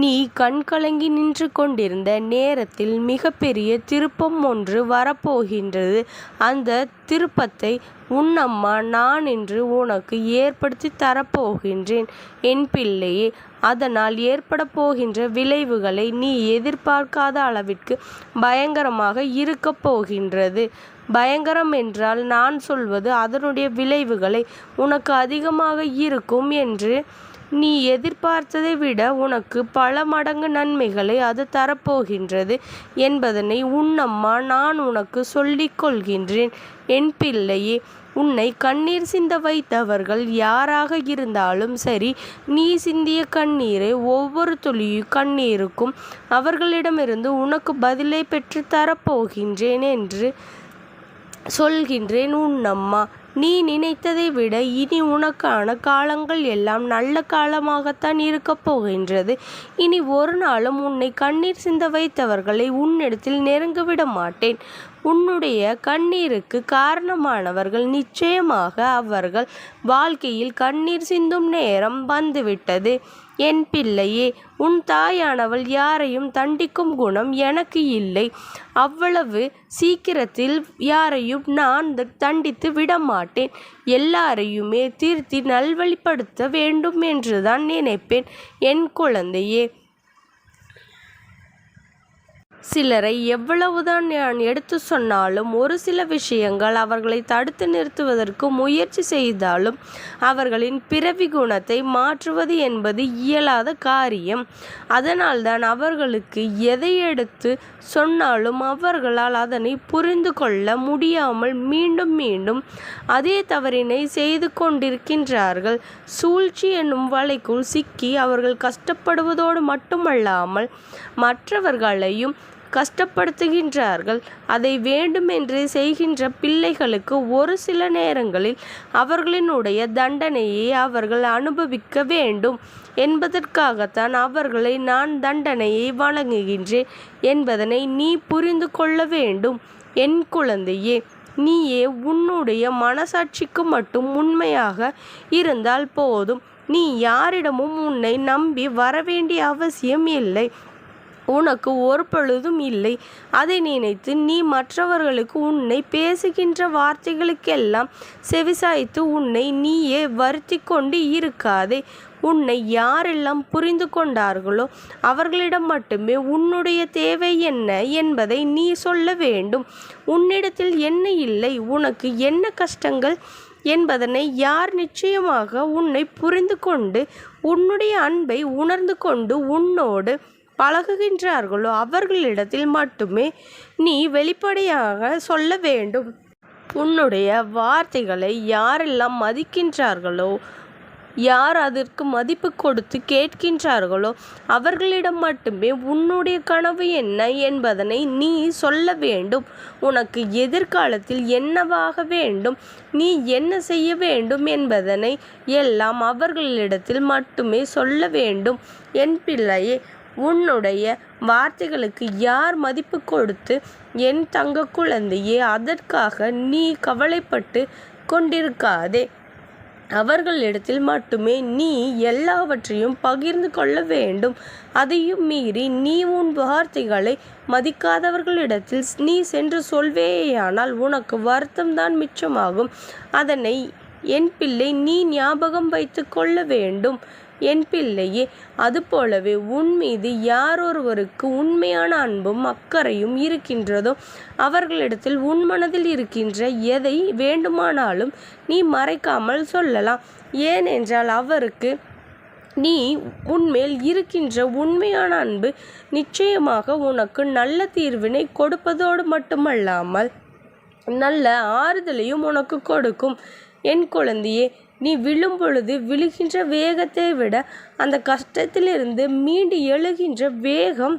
நீ கண்கலங்கி நின்று கொண்டிருந்த நேரத்தில் மிகப்பெரிய திருப்பம் ஒன்று வரப்போகின்றது. அந்த திருப்பத்தை உன் அம்மா நான் இன்று உனக்கு ஏற்படுத்தி தரப்போகின்றேன். என் பிள்ளையே அதனால் ஏற்பட போகின்ற விளைவுகளை நீ எதிர்பார்க்காத அளவிற்கு பயங்கரமாக இருக்கப் போகின்றது. பயங்கரம் என்றால் நான் சொல்வது அதனுடைய விளைவுகளை உனக்கு அதிகமாக இருக்கும் என்று நீ எதிர்பார்த்ததை விட உனக்கு பல மடங்கு நன்மைகளை அது தரப்போகின்றது என்பதனை உன்னம்மா நான் உனக்கு சொல்லிக் கொள்கின்றேன். என் பிள்ளையே உன்னை கண்ணீர் சிந்த வைத்தவர்கள் யாராக இருந்தாலும் சரி நீ சிந்திய கண்ணீரை ஒவ்வொரு துளியும் கண்ணீருக்கும் அவர்களிடமிருந்து உனக்கு பதிலை பெற்று தரப்போகின்றேன் என்று சொல்கின்றேன் உன்னம்மா. நீ நினைத்ததை விட இனி உனக்கான காலங்கள் எல்லாம் நல்ல காலமாகத்தான் இருக்கப் போகின்றது. இனி ஒரு நாளும் உன்னை கண்ணீர் சிந்த வைத்தவர்களை உன்னிடத்தில் நெருங்கிவிட மாட்டேன். உன்னுடைய கண்ணீருக்கு காரணமானவர்கள் நிச்சயமாக அவர்கள் வாழ்க்கையில் கண்ணீர் சிந்தும் நேரம் வந்துவிட்டது. என் பிள்ளையே உன் தாயானவள் யாரையும் தண்டிக்கும் குணம் எனக்கு இல்லை. அவ்வளவு சீக்கிரத்தில் யாரையும் நான் தண்டித்து விட மாட்டேன் எல்லாரையுமே திருத்தி நல்வழிப்படுத்த வேண்டும் என்றுதான் நினைப்பேன். என் குழந்தையே சிலரை எவ்வளவுதான் நான் எடுத்து சொன்னாலும் ஒரு சில விஷயங்கள் அவர்களை தடுத்து நிறுத்துவதற்கு முயற்சி செய்தாலும் அவர்களின் பிறவி குணத்தை மாற்றுவது என்பது இயலாத காரியம். அதனால்தான் அவர்களுக்கு எதை எடுத்து சொன்னாலும் அவர்களால் அதனை புரிந்து கொள்ள முடியாமல் மீண்டும் மீண்டும் அதே தவறினை செய்து கொண்டிருக்கின்றார்கள். சூழ்ச்சி என்னும் வலைக்குள் சிக்கி அவர்கள் கஷ்டப்படுவதோடு மட்டுமல்லாமல் மற்றவர்களையும் கஷ்டப்படுத்துகின்றார்கள். அதை வேண்டுமென்றே செய்கின்ற பிள்ளைகளுக்கு ஒரு சில நேரங்களில் அவர்களினுடைய தண்டனையை அவர்கள் அனுபவிக்க வேண்டும். என்பதற்காகத்தான் அவர்களை நான் தண்டனையை வழங்குகின்றேன் என்பதனை நீ புரிந்து கொள்ள வேண்டும். என் குழந்தையே நீயே உன்னுடைய மனசாட்சிக்கு மட்டும் உண்மையாக இருந்தால் போதும். நீ யாரிடமும் உன்னை நம்பி வரவேண்டிய அவசியம் இல்லை. உனக்கு ஒரு பொழுதும் இல்லை. அதை நினைத்து நீ மற்றவர்களுக்கு உன்னை பேசுகின்ற வார்த்தைகளுக்கெல்லாம் செவிசாய்த்து உன்னை நீயே வருத்தி கொண்டு இருக்காதே. உன்னை யாரெல்லாம் புரிந்து கொண்டார்களோ அவர்களிடம் மட்டுமே உன்னுடைய தேவை என்ன என்பதை நீ சொல்ல வேண்டும். உன்னிடத்தில் என்ன இல்லை? உனக்கு என்ன கஷ்டங்கள்? என்பதனை யார் நிச்சயமாக உன்னை புரிந்து கொண்டு உன்னுடைய அன்பை உணர்ந்து கொண்டு உன்னோடு பழகுகின்றார்களோ அவர்களிடத்தில் மட்டுமே நீ வெளிப்படையாக சொல்ல வேண்டும். உன்னுடைய வார்த்தைகளை யாரெல்லாம் மதிக்கின்றார்களோ யார் அதற்கு மதிப்பு கொடுத்து கேட்கின்றார்களோ அவர்களிடம் மட்டுமே உன்னுடைய கனவு என்ன என்பதனை நீ சொல்ல வேண்டும். உனக்கு எதிர்காலத்தில் என்னவாக வேண்டும் நீ என்ன செய்ய வேண்டும் என்பதனை எல்லாம் அவர்களிடத்தில் மட்டுமே சொல்ல வேண்டும். என் பிள்ளையே உன்னுடைய வார்த்தைகளுக்கு யார் மதிப்பு கொடுத்து என் தங்க குழந்தையே அதற்காக நீ கவலைப்பட்டு கொண்டிருக்காதே. அவர்களிடத்தில் மட்டுமே நீ எல்லாவற்றையும் பகிர்ந்து கொள்ள வேண்டும். அதையும் மீறி நீ உன் வார்த்தைகளை மதிக்காதவர்களிடத்தில் நீ சென்று சொல்வேயானால் உனக்கு வருத்தம்தான் மிச்சமாகும். அதனை என் பிள்ளை நீ ஞாபகம் வைத்து கொள்ள வேண்டும். என் பிள்ளையே அதுபோலவே உன் மீது யாரொருவருக்கு உண்மையான அன்பும் அக்கறையும் இருக்கின்றதோ அவர்களிடத்தில் உன் மனதில் இருக்கின்ற எதை வேண்டுமானாலும் நீ மறைக்காமல் சொல்லலாம். ஏனென்றால் அவருக்கு நீ உன்மேல் இருக்கின்ற உண்மையான அன்பு நிச்சயமாக உனக்கு நல்ல தீர்வினை கொடுப்பதோடு மட்டுமல்லாமல் நல்ல ஆறுதலையும் உனக்கு கொடுக்கும். என் குழந்தையே நீ விழும் பொழுது விழுகின்ற வேகத்தை விட அந்த கஷ்டத்திலிருந்து மீண்டு எழுகின்ற வேகம்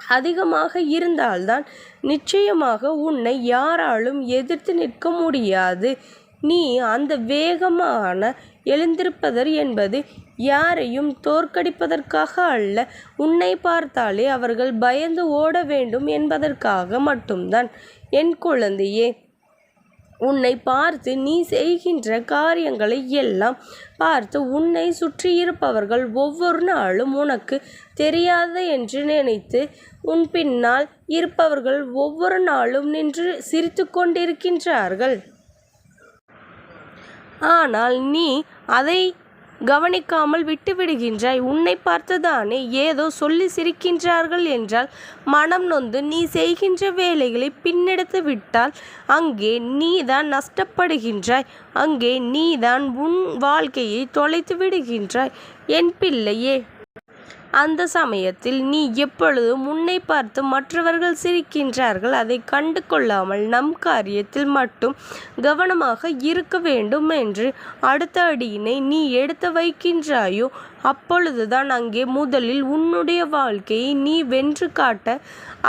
அதிகமாக இருந்தால்தான் நிச்சயமாக உன்னை யாராலும் எதிர்த்து நிற்க முடியாது. நீ அந்த வேகமான எழுந்திருப்பதர் என்பது யாரையும் தோற்கடிப்பதற்காக அல்ல உன்னை பார்த்தாலே அவர்கள் பயந்து ஓட வேண்டும் என்பதற்காக மட்டும்தான். என் குழந்தையே உன்னை பார்த்து நீ செய்கின்ற காரியங்களை எல்லாம் பார்த்து உன்னை சுற்றியிருப்பவர்கள் ஒவ்வொரு நாளும் உனக்கு தெரியாது என்று நினைத்து உன் பின்னால் இருப்பவர்கள் ஒவ்வொரு நாளும் நின்று சிரித்து கொண்டிருக்கின்றார்கள். ஆனால் நீ அதை கவனிக்காமல் விட்டுவிடுகின்றாய் உன்னை பார்த்துதானே ஏதோ சொல்லி சிரிக்கின்றார்கள் என்றால் மனம் நொந்து நீ செய்கின்ற வேலைகளை பின்னெடுத்து விட்டால் அங்கே நீதான் நஷ்டப்படுகின்றாய் அங்கே நீதான் உன் வாழ்க்கையை தொலைத்து விடுகின்றாய். என் பிள்ளையே அந்த சமயத்தில் நீ எப்பொழுதும் உன்னை பார்த்து மற்றவர்கள் சிரிக்கின்றார்கள். அதை கண்டு கொள்ளாமல் நம் காரியத்தில் மட்டும் கவனமாக இருக்க வேண்டும் என்று அடுத்த அடியினை நீ எடுத்து வைக்கின்றாயோ அப்பொழுதுதான் அங்கே முதலில் உன்னுடைய வாழ்க்கையை நீ வென்று காட்ட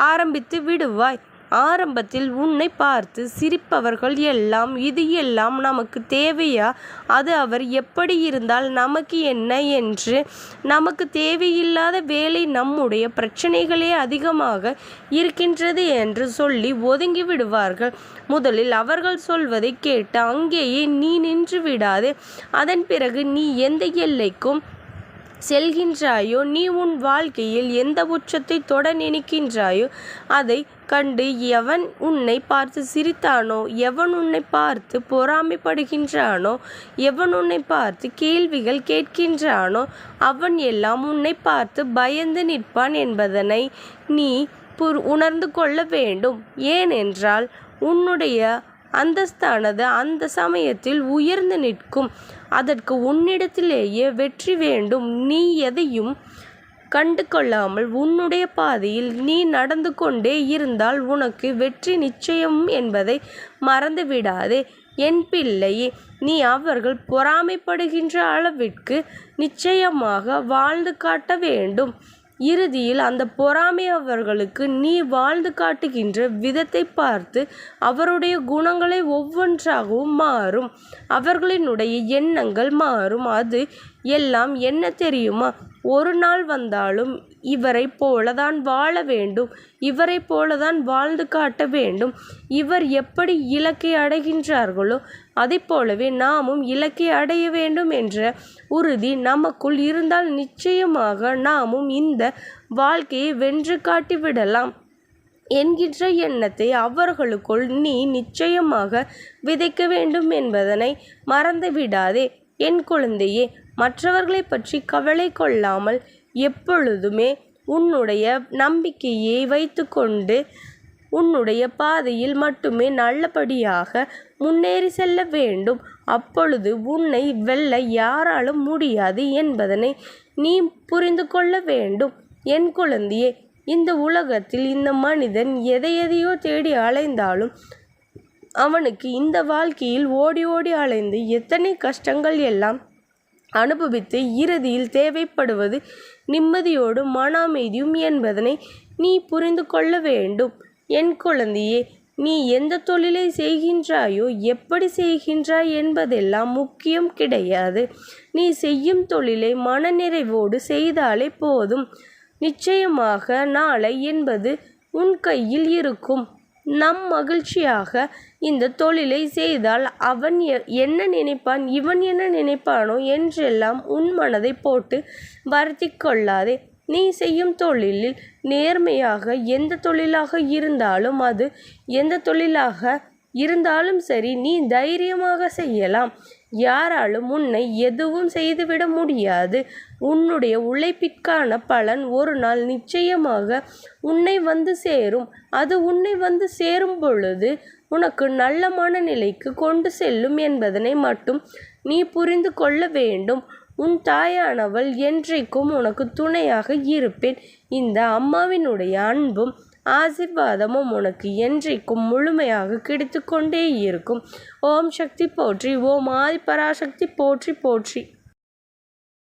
ஆரம்பித்து விடுவாய். ஆரம்பத்தில் உன்னை பார்த்து சிரிப்பவர்கள் எல்லாம் இது எல்லாம் நமக்கு தேவையா? அது அவர் எப்படி இருந்தால் நமக்கு என்ன என்று? நமக்கு தேவையில்லாத வேலை நம்முடைய பிரச்சனைகளே அதிகமாக இருக்கின்றது என்று சொல்லி ஒதுங்கி விடுவார்கள். முதலில் அவர்கள் சொல்வதை கேட்டு அங்கேயே நீ நின்று விடாது. அதன் பிறகு நீ எந்த எல்லைக்கும் செல்கின்றாயோ நீ உன் வாழ்க்கையில் எந்த உச்சத்தை தொட நினைக்கின்றாயோ அதை கண்டு எவன் உன்னை பார்த்து சிரித்தானோ எவன் உன்னை பார்த்து பொறாமைப்படுகின்றானோ எவன் உன்னை பார்த்து கேள்விகள் கேட்கின்றானோ அவன் எல்லாம் உன்னை பார்த்து பயந்து நிற்பான் என்பதனை நீ புர் உணர்ந்து கொள்ள வேண்டும். ஏனென்றால் உன்னுடைய அந்தஸ்தானது அந்த சமயத்தில் உயர்ந்து நிற்கும். அதற்கு உன்னிடத்திலேயே வெற்றி வேண்டும். நீ எதையும் கண்டு கொள்ளாமல் உன்னுடைய பாதையில் நீ நடந்து கொண்டே இருந்தால் உனக்கு வெற்றி நிச்சயம் என்பதை மறந்துவிடாதே என் பிள்ளையே நீ அவர்கள் பொறாமைப்படுகின்ற அளவிற்கு நிச்சயமாக வாழ்ந்து காட்ட வேண்டும். இறுதியில் அந்த பொறாமை அவர்களுக்கு நீ வாழ்ந்து காட்டுகின்ற விதத்தை பார்த்து அவருடைய குணங்களை ஒவ்வொன்றாகவும் மாறும். அவர்களினுடைய எண்ணங்கள் மாறும். அது எல்லாம் என்ன தெரியுமா? ஒரு நாள் வந்தாலும் இவரை போலதான் வாழ வேண்டும். இவரை போலதான் வாழ்ந்து காட்ட வேண்டும். இவர் எப்படி இலக்கை அடைகின்றார்களோ அதைப்போலவே நாமும் இலக்கை அடைய வேண்டும் என்ற உறுதி நமக்குள் இருந்தால் நிச்சயமாக நாமும் இந்த வாழ்க்கையை வென்று காட்டிவிடலாம் என்கின்ற எண்ணத்தை அவர்களுக்குள் நீ நிச்சயமாக விதைக்க வேண்டும் என்பதனை மறந்துவிடாதே என் குழந்தையே மற்றவர்களை பற்றி கவலை கொள்ளாமல் எப்பொழுதுமே உன்னுடைய நம்பிக்கையை வைத்துக்கொண்டு உன்னுடைய பாதையில் மட்டுமே நல்லபடியாக முன்னேறி செல்ல வேண்டும். அப்பொழுது உன்னை வெல்ல யாராலும் முடியாது என்பதனை நீ புரிந்து கொள்ள வேண்டும். என் குழந்தையே இந்த உலகத்தில் இந்த மனிதன் எதை எதையோ தேடி அலைந்தாலும் அவனுக்கு இந்த வாழ்க்கையில் ஓடி ஓடி அலைந்து எத்தனை கஷ்டங்கள் எல்லாம் அனுபவித்து இறுதியில் தேவைப்படுவது நிம்மதியோடு மன அமைதியும் என்பதனை நீ புரிந்து கொள்ள வேண்டும். என் குழந்தையே நீ எந்த தொழிலை செய்கின்றாயோ எப்படி செய்கின்றாய் என்பதெல்லாம் முக்கியம் கிடையாது. நீ செய்யும் தொழிலை மனநிறைவோடு செய்தாலே போதும். நிச்சயமாக நாளை என்பது உன் கையில் இருக்கும். நம் மகிழ்ச்சியாக இந்த தொழிலை செய்தால் அவன் என்ன நினைப்பான் இவன் என்ன நினைப்பானோ என்றெல்லாம் உன் மனதை போட்டு வருத்தி கொள்ளாதே. நீ செய்யும் தொழிலில் நேர்மையாக எந்த தொழிலாக இருந்தாலும் அது எந்த தொழிலாக இருந்தாலும் சரி நீ தைரியமாக செய்யலாம். யாராலும் உன்னை எதுவும் செய்துவிட முடியாது. உன்னுடைய உழைப்பிற்கான பலன் ஒரு நாள் நிச்சயமாக உன்னை வந்து சேரும். அது உன்னை வந்து சேரும் பொழுது உனக்கு நல்ல மனநிலைக்கு கொண்டு செல்லும் என்பதனை மட்டும் நீ புரிந்து கொள்ள வேண்டும். உன் தாயானவள் என்றைக்கும் உனக்கு துணையாக இருப்பேன். இந்த அம்மாவினுடைய அன்பும் ஆசிர்வாதமும் உனக்கு என்றைக்கும் முழுமையாக கிடைத்து கொண்டே இருக்கும். ஓம் சக்தி போற்றி ஓம் ஆதி பராசக்தி போற்றி போற்றி.